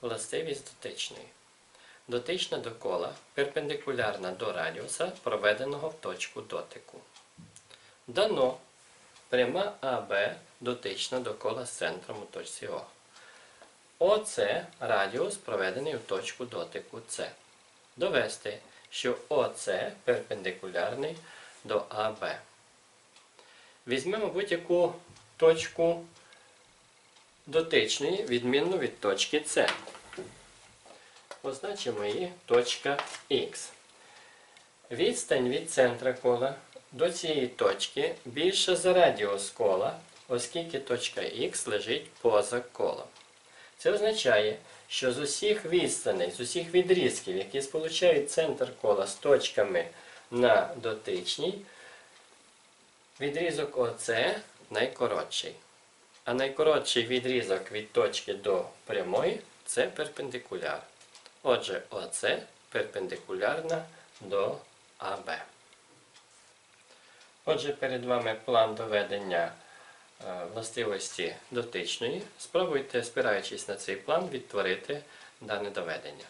Властивість дотичної. Дотична до кола перпендикулярна до радіуса, проведеного в точку дотику. Дано пряма АБ дотична до кола з центром у точці О. ОС радіус проведений у точку дотику С. Довести, що ОС перпендикулярний до АБ. Візьмемо будь-яку точку дотичної, відмінну від точки С. Позначимо її точка Х. Відстань від центра кола до цієї точки більша за радіус кола, оскільки точка Х лежить поза колом. Це означає, що з усіх відстаней, з усіх відрізків, які сполучають центр кола з точками на дотичній, відрізок ОС найкоротший. А найкоротший відрізок від точки до прямої це перпендикуляр. Отже, ОС перпендикулярна до АБ. Отже, перед вами план доведення е, властивості дотичної. Спробуйте, спираючись на цей план, відтворити дане доведення.